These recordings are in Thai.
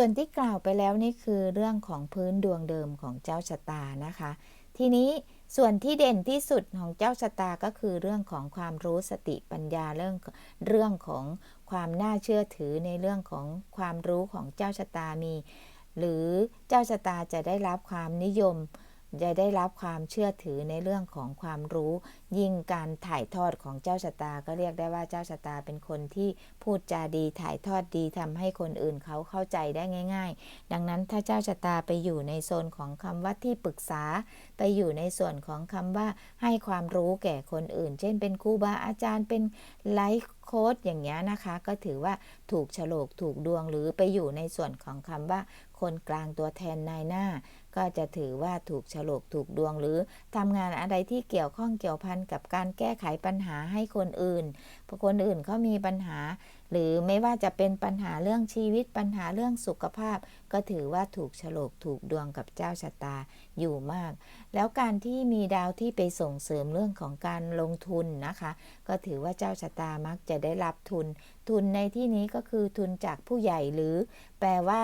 ส่วนที่กล่าวไปแล้วนี่คือเรื่องของพื้นดวงเดิมของเจ้าชะตานะคะ ทีนี้ส่วนที่เด่นที่สุดของเจ้าชะตาก็คือเรื่องของความรู้สติปัญญาเรื่องเรื่องของความน่าเชื่อถือในเรื่องของความรู้ของเจ้าชะตามี หรือเจ้าชะตาจะได้รับความนิยม จะได้รับความเชื่อถือในเรื่องของความรู้ ยิ่งการถ่ายทอดของเจ้าชะตา ก็เรียกได้ว่าเจ้าชะตาเป็นคนที่พูดจาดีถ่ายทอดดีทำให้คนอื่นเขาเข้าใจได้ง่าย ๆ ดังนั้นถ้าเจ้าชะตาไปอยู่ในโซนของคำว่าที่ปรึกษา ไปอยู่ในส่วนของคำว่าให้ความรู้แก่คนอื่น เช่น เป็นครูบาอาจารย์เป็นไลฟ์ ค้ดอย่างเงี้ยนะคะ ก็ถือว่าถูกฉลกถูกดวงหรือไปอยู่ในส่วนของคำว่า คนกลางตัวแทนนายหน้า ก็จะถือว่าถูกฉลกถูกดวงหรือทำงานอะไรที่เกี่ยวข้องเกี่ยวพันกับการแก้ไขปัญหาให้คนอื่นพอคนอื่นเขามีปัญหา หรือไม่ว่าจะเป็นปัญหาเรื่องชีวิตปัญหาเรื่องสุขภาพ ก็ถือว่าถูกฉลกถูกดวงกับเจ้าชะตาอยู่มาก แล้วการที่มีดาวที่ไปส่งเสริมเรื่องของการลงทุนนะคะ ก็ถือว่าเจ้าชะตามักจะได้รับทุน ทุนในที่นี้ก็คือทุนจากผู้ใหญ่หรือ แปลว่า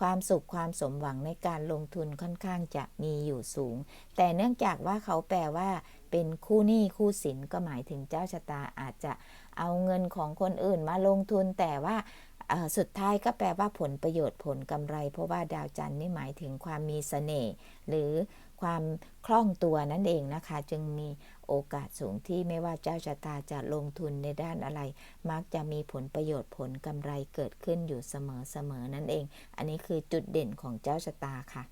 ความสุขความสมหวังในการลงทุนค่อนข้างจะมีอยู่สูง แต่เนื่องจากว่าเขาแปลว่า เป็นคู่หนี้คู่สินก็หมายถึงเจ้าชะตาอาจจะ เอาเงินของคนอื่นมาลงทุนแต่ว่าสุดท้ายก็แปลว่าผลประโยชน์ผลกำไร เพราะว่าดาวจันทร์นี่หมายถึงความมีเสน่ห์หรือความคล่องตัวนั่นเองนะคะ จึงมีโอกาสสูงที่ไม่ว่าเจ้าชะตาจะลงทุนในด้านอะไร มักจะมีผลประโยชน์ผลกำไรเกิดขึ้นอยู่เสมอๆนั่นเอง อันนี้คือจุดเด่นของเจ้าชะตาค่ะ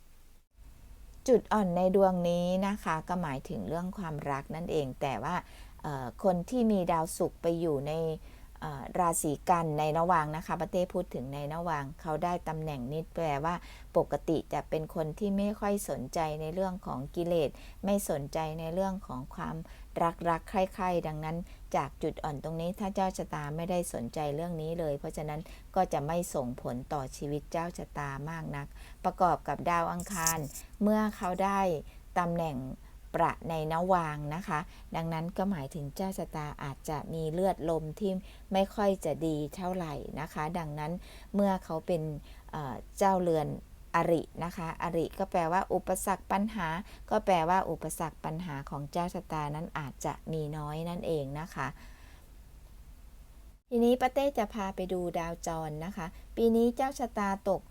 จุดอ่อนในดวงนี้นะคะ ก็หมายถึงเรื่องความรักนั่นเองแต่ว่า คนที่มีดาวศุกร์ไปอยู่ในราศีกันในนวางนะคะประเต้พูดถึงในนวางเขาได้ตำแหน่งนิดแปลว่า ปกติจะเป็นคนที่ไม่ค่อยสนใจในเรื่องของกิเลส ไม่สนใจในเรื่องของความรักรักใคร่ๆดังนั้น จากจุดอ่อนตรงนี้ถ้าเจ้าชะตาไม่ได้สนใจเรื่องนี้เลย เพราะฉะนั้นก็จะไม่ส่งผลต่อชีวิตเจ้าชะตามากนัก ประกอบกับดาวอังคาร เมื่อเขาได้ตำแหน่ง ประในนวางนะคะ ดังนั้นก็หมายถึงเจ้าชะตาอาจจะมีเลือดลมที่ไม่ค่อยจะดีเท่าไหร่นะคะ ดังนั้นเมื่อเขาเป็นเจ้าเรือนอรินะคะอริก็แปลว่า อุปสรรคปัญหา ก็แปลว่า อุปสรรคปัญหาของเจ้าชะตานั้นอาจจะมีน้อยนั่นเองนะคะทีนี้ป้าเต้จะพาไปดูดาวจรนะคะ ปีนี้เจ้าชะตาตก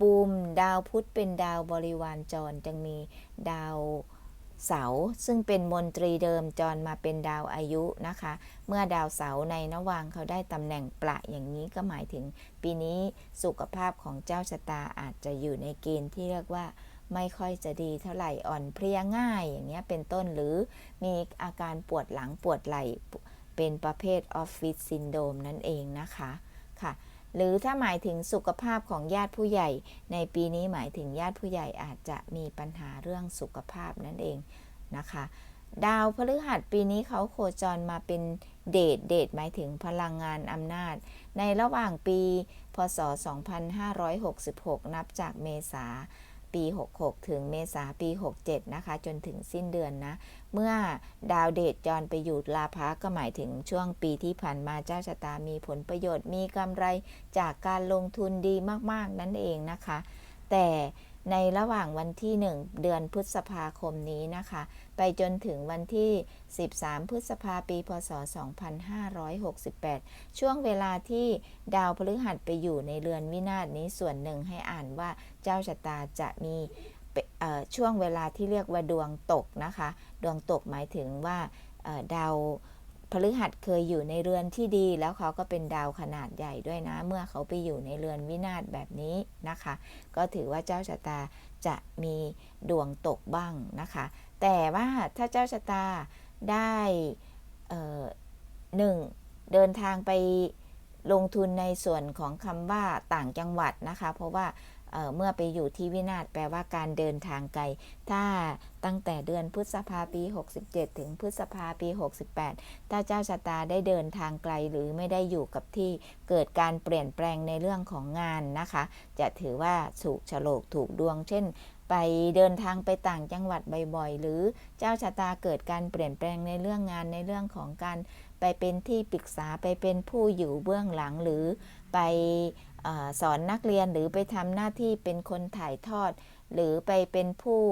ปูมดาวพุธเป็นดาวบริวารจรจึงมีดาว เสาซึ่งเป็นมนตรีเดิมจรมาเป็นดาวอายุนะคะ เมื่อดาวเสาในนวางเขาได้ตำแหน่งประอย่างนี้ก็หมายถึง ปีนี้สุขภาพของเจ้าชะตาอาจจะอยู่ในเกณฑ์ที่เรียกว่าไม่ค่อยจะดีเท่าไหร่อ่อนเพลียง่ายอย่างเงี้ยเป็นต้นหรือมีอาการปวดหลังปวดไหล่เป็นประเภทออฟฟิศซินโดมนั่นเองนะคะค่ะ หรือถ้าหมายถึงสุขภาพของญาติผู้ใหญ่ ในปีนี้หมายถึงญาติผู้ใหญ่อาจจะมีปัญหาเรื่องสุขภาพนั่นเองนะคะ ดาวพฤหัสปีนี้เขาโคจรมาเป็นเดทเดทหมายถึงพลังงานอำนาจ ในระหว่างปี พศ 2566 นับจากเมษา ปี 66 ถึงเมษาปี 67 นะคะ จนถึงสิ้นเดือนนะ เมื่อดาวเดชจรไปอยู่ลาภะก็หมายถึงช่วงปีที่ผ่านมาเจ้าชะตามีผลประโยชน์มีกำไรจากการลงทุนดีมาก ๆ นั่นเองนะคะ แต่ ในระหว่างวันที่ 1 เดือนพฤษภาคมนี้นะคะ ไปจนถึงวันที่ 13 พฤษภาปี พศ 2568 ช่วงเวลาที่ดาวพฤหัสไปอยู่ในเรือนวินาศนี้ส่วนหนึ่งให้อ่านว่าเจ้าชะตาจะมีช่วงเวลาที่เรียกว่าดวงตกนะคะ ดวงตกหมายถึงว่าดาว พฤหัสเคยอยู่ในเรือนที่ดี แล้วเขาก็เป็นดาวขนาดใหญ่ด้วยนะ เมื่อเขาไปอยู่ในเรือนวินาศแบบนี้นะคะ ก็ถือว่าเจ้าชะตาจะมีดวงตกบ้างนะคะ แต่ว่าถ้าเจ้าชะตาได้หนึ่งเดินทางไปลงทุนในส่วนของคำว่าต่างจังหวัดนะคะ เพราะว่า เมื่อไปอยู่ที่วินาศแปลว่าการเดินทางไกล ถ้าตั้งแต่เดือนพฤษภาปี 67 ถึงพฤษภาปี 68 ถ้าเจ้าชะตาได้เดินทางไกลหรือไม่ได้อยู่กับที่เกิดการเปลี่ยนแปลงในเรื่องของงานนะคะ จะถือว่าถูกฉลกถูกดวง เช่นไปเดินทางไปต่างจังหวัดบ่อยๆ หรือเจ้าชะตาเกิดการเปลี่ยนแปลงในเรื่องงานในเรื่องของการไปเป็นที่ปรึกษาไปเป็นผู้อยู่เบื้องหลังหรือไป อสอนนักเรียนหรือไปทำหน้าที่เป็นคนถ่ายทอด หรือไปเป็นผู้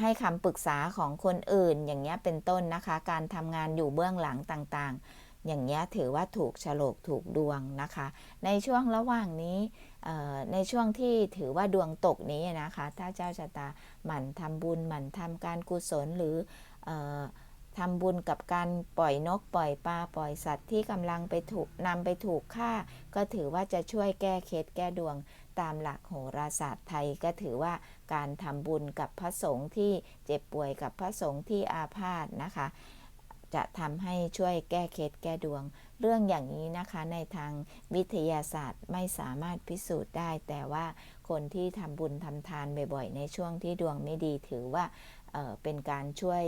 ให้คำปรึกษาของคนอื่น อย่างเงี้ยเป็นต้นนะคะ การทำงานอยู่เบื้องหลังต่างๆ อย่างเงี้ยถือว่าถูกฉลกถูกดวงนะคะ ในช่วงระหว่างนี้ในช่วงที่ถือว่าดวงตกนี้นะคะ ถ้าเจ้าชะตาหมั่นทำบุญหมั่นทำการกุศลหรืออ ทำบุญกับการปล่อยนกปล่อยปลาปล่อยสัตว์ที่กำลังไปถูกนำไปถูกฆ่า ก็ถือว่าจะช่วยแก้เคล็ดแก้ดวง ตามหลักโหราศาสตร์ไทยก็ถือว่าการทำบุญกับพระสงฆ์ที่เจ็บป่วยกับพระสงฆ์ที่อาพาธนะคะ จะทำให้ช่วยแก้เคล็ดแก้ดวง เรื่องอย่างนี้นะคะในทางวิทยาศาสตร์ไม่สามารถพิสูจน์ได้ แต่ว่าคนที่ทำบุญทำทานบ่อยๆ ในช่วงที่ดวงไม่ดีถือว่า เป็นการช่วย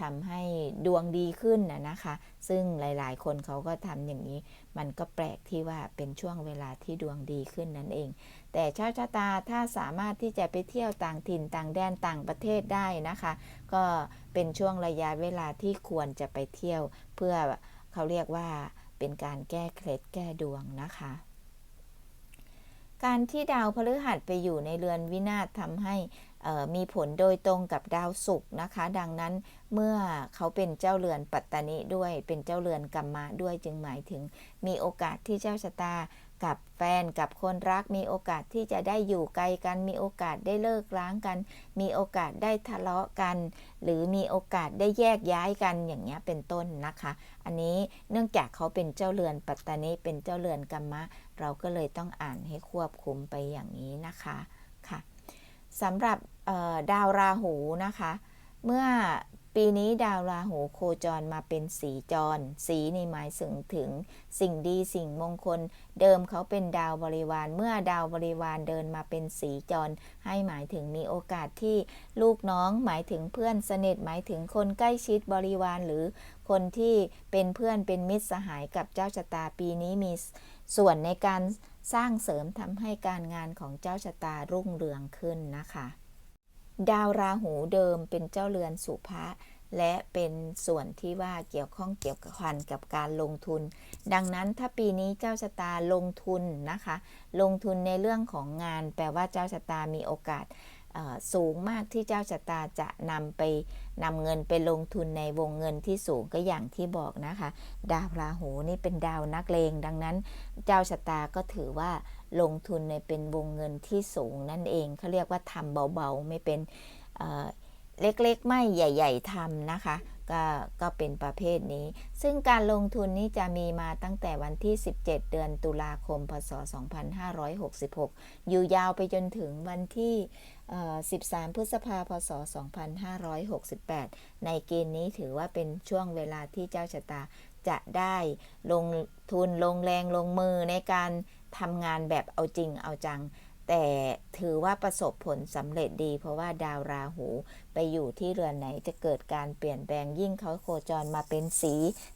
ทำให้ดวงดีขึ้นนะนะคะ ซึ่งหลายๆ คนเขาก็ทำอย่างนี้ มันก็แปลกที่ว่าเป็นช่วงเวลาที่ดวงดีขึ้นนั่นเอง แต่ชาวชะตาถ้าสามารถที่จะไปเที่ยวต่างถิ่นต่างแดนต่างประเทศได้นะคะ ก็เป็นช่วงระยะเวลาที่ควรจะไปเที่ยว เพื่อเขาเรียกว่าเป็นการแก้เคล็ดแก้ดวงนะคะ การที่ดาวพฤหัสไปอยู่ในเรือนวินาศทำให้ มีผลโดยตรงกับดาวศุกร์นะคะ ดังนั้นเมื่อเขาเป็นเจ้าเรือนปัตตานิด้วยเป็นเจ้าเรือนกัมมะด้วยจึงหมายถึง มีโอกาสที่เจ้าชะตากับแฟนกับคนรัก มีโอกาสที่จะได้อยู่ไกลกัน มีโอกาสได้เลิกร้างกัน มีโอกาสได้ทะเลาะกัน หรือมีโอกาสได้แยกย้ายกันอย่างเงี้ยเป็นต้นนะคะ อันนี้เนื่องจากเขาเป็นเจ้าเรือนปัตตานิเป็นเจ้าเรือนกัมมะ เราก็เลยต้องอ่านให้ควบคุมไปอย่างนี้นะคะ สำหรับดาวราหูนะคะ เมื่อปีนี้ดาวราหูโคจรมาเป็นสีจร สีนี่หมายถึงถึง สิ่งดีสิ่งมงคล เดิมเขาเป็นดาวบริวาร เมื่อดาวบริวารเดินมาเป็นสีจร ให้หมายถึงมีโอกาสที่ลูกน้องหมายถึงเพื่อนสนิทหมายถึงคนใกล้ชิดบริวารหรือคนที่เป็นเพื่อนเป็นมิตรสหายกับเจ้าชะตาปีนี้มีส่วนในการ สร้างเสริมทำให้การงานของเจ้าชะตารุ่งเรืองขึ้นนะคะ ดาวราหูเดิมเป็นเจ้าเรือนสุภะและเป็นส่วนที่ว่าเกี่ยวข้องเกี่ยวกับพันกับการลงทุน ดังนั้นถ้าปีนี้เจ้าชะตาลงทุนนะคะ ลงทุนในเรื่องของงาน แปลว่าเจ้าชะตามีโอกาส สูงมากที่เจ้าชะตาจะนำไปนำเงินไปลงทุนในวงเงินที่สูงก็อย่างที่บอกนะคะ ดาวราหูนี่เป็นดาวนักเลงดังนั้น เจ้าชะตาก็ถือว่าลงทุนในเป็นวงเงินที่สูงนั่นเองเขาเรียกว่าทำเบาๆไม่เป็นเล็กๆ ไม่ใหญ่ ๆทำนะคะก็ก็เป็นประเภทนี้ ซึ่งการลงทุนนี้จะมีมาตั้งแต่วันที่ 17 เดือนตุลาคม พศ 2566 อยู่ยาวไปจนถึงวันที่ 13 พฤษภาพศ 2568 ในเกณฑ์นี้ถือว่าเป็นช่วงเวลาที่เจ้าชะตาจะได้ลงทุนลงแรงลงมือในการทำงานแบบเอาจริงเอาจัง แต่ถือว่าประสบผลสำเร็จดี เพราะว่าดาวราหูไปอยู่ที่เรือนไหนจะเกิดการเปลี่ยนแปลงยิ่งเขาโคจรมาเป็นสี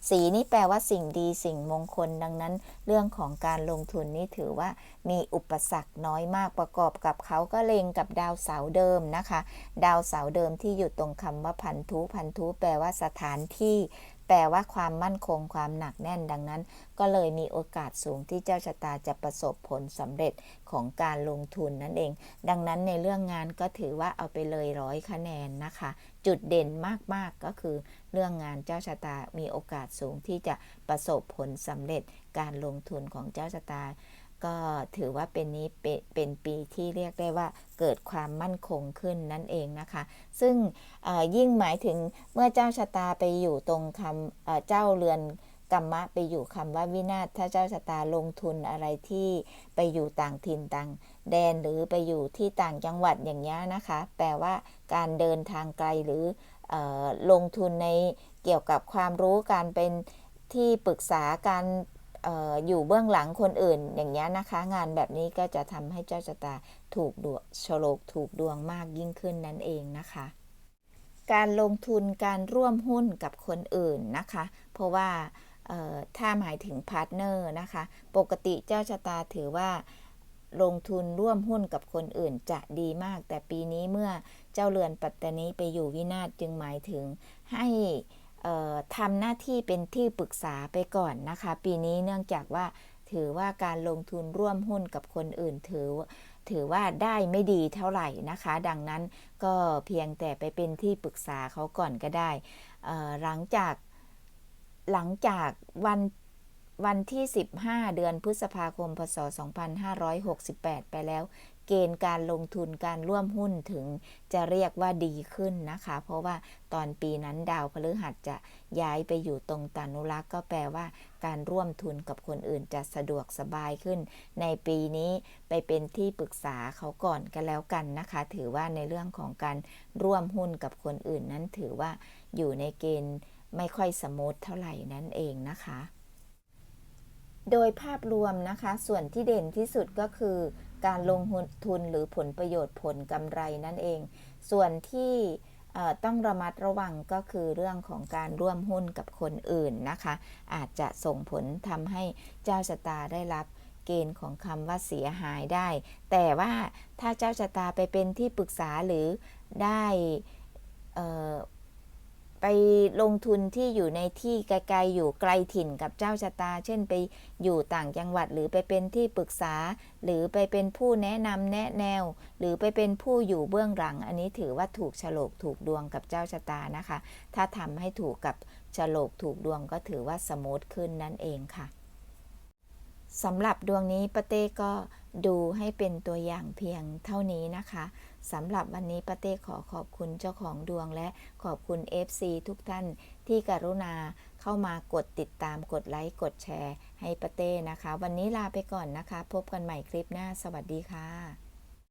สีนี่แปลว่าสิ่งดีสิ่งมงคลดังนั้น เรื่องของการลงทุนนี่ถือว่ามีอุปสรรคน้อยมากประกอบกับเขาก็เล็งกับดาวเสาร์เดิมนะคะ ดาวเสาร์เดิมที่อยู่ตรงคำว่าพันธุพันธุแปลว่าสถานที่ แปลว่าความมั่นคงความหนักแน่นดังนั้น ก็เลยมีโอกาสสูงที่เจ้าชะตาจะประสบผลสำเร็จของการลงทุนนั่นเอง ดังนั้นในเรื่องงานก็ถือว่าเอาไปเลยร้อยคะแนนนะคะ จุดเด่นมากๆก็คือ เรื่องงานเจ้าชะตามีโอกาสสูงที่จะประสบผลสำเร็จการลงทุนของเจ้าชะตา ก็ถือว่าเป็นนี้เป็นเป็นปีที่เรียกได้ว่าเกิดความมั่นคงขึ้นนั่นเองนะคะ ซึ่งยิ่งหมายถึงเมื่อเจ้าชะตาไปอยู่ตรงคำเจ้าเรือนกรรมะไปอยู่คำว่าวินาศถ้าเจ้าชะตาลงทุนอะไรที่ไปอยู่ต่างถิ่นต่างแดนหรือไปอยู่ที่ต่างจังหวัดอย่างนี้นะคะ แปลว่าการเดินทางไกลหรือออลงทุนในเกี่ยวกับความรู้การเป็นที่ปรึกษาการ อออยู่เบื้องหลังคนอื่นอย่างเงี้นะคะ งานแบบนี้ก็จะทำให้เจ้าชะตาถูกดวงโฉลกถูกดวงมากยิ่งขึ้นนั่นเองนะคะ การลงทุนการร่วมหุ้นกับคนอื่นนะคะ เพราะว่าถ้าหมายถึงพาร์ทเนอร์นะคะ ปกติเจ้าชะตาถือว่าลงทุนร่วมหุ้นกับคนอื่นจะดีมาก แต่ปีนี้เมื่อเจ้าเรือนปัตตานีไปอยู่วินาศจึงหมายถึงให้ ทำหน้าที่เป็นที่ปรึกษาไปก่อนนะคะ ปีนี้เนื่องจากว่าถือว่าการลงทุนร่วมหุ้นกับคนอื่นถือ ถือว่าได้ไม่ดีเท่าไหร่นะคะ ดังนั้นก็เพียงแต่ไปเป็นที่ปรึกษาเขาก่อนก็ได้ หลังจากหลังจากวันวันที่ 15 เดือนพฤษภาคม พศ 2568 ไปแล้ว เกณฑ์การลงทุนการร่วมหุ้นถึงจะเรียกว่าดีขึ้นนะคะ เพราะว่าตอนปีนั้นดาวพฤหัสจะย้ายไปอยู่ตรงตานุรักษ์ก็แปลว่าการร่วมทุนกับคนอื่นจะสะดวกสบายขึ้น ในปีนี้ไปเป็นที่ปรึกษาเขาก่อนกันแล้วกันนะคะ ถือว่าในเรื่องของการร่วมหุ้นกับคนอื่นนั้นถือว่าอยู่ในเกณฑ์ไม่ค่อยสมูทเท่าไหร่นั่นเองนะคะ โดยภาพรวมนะคะ ส่วนที่เด่นที่สุดก็คือ การลงทุนหรือผลประโยชน์ผลกำไรนั่นเอง ส่วนที่ต้องระมัดระวังก็คือเรื่องของการร่วมหุ้นกับคนอื่นนะคะ อาจจะส่งผลทำให้เจ้าชะตาได้รับเกณฑ์ของคำว่าเสียหายได้ แต่ว่าถ้าเจ้าชะตาไปเป็นที่ปรึกษาหรือได้ ไปลงทุนที่อยู่ในที่ไกลๆอยู่ไกลถิ่นกับเจ้าชะตา เช่นไปอยู่ต่างจังหวัดหรือไปเป็นที่ปรึกษา หรือไปเป็นผู้แนะนำแนะแนว หรือไปเป็นผู้อยู่เบื้องหลัง อันนี้ถือว่าถูกฉลกถูกดวงกับเจ้าชะตานะคะ ถ้าทำให้ถูกกับฉลกถูกดวงก็ถือว่าสมูทขึ้นนั่นเองค่ะสำหรับดวงนี้ป้าเต้ก็ ดูให้เป็นตัวอย่างเพียงเท่านี้นะคะสำหรับวันนี้ป้าเต้ขอขอบคุณเจ้าของดวงและขอบคุณ FC ทุกท่านที่กรุณาเข้ามากดติดตามกดไลค์กดแชร์ให้ป้าเต้นะคะ วันนี้ลาไปก่อนนะคะ พบกันใหม่คลิปหน้า สวัสดีค่ะ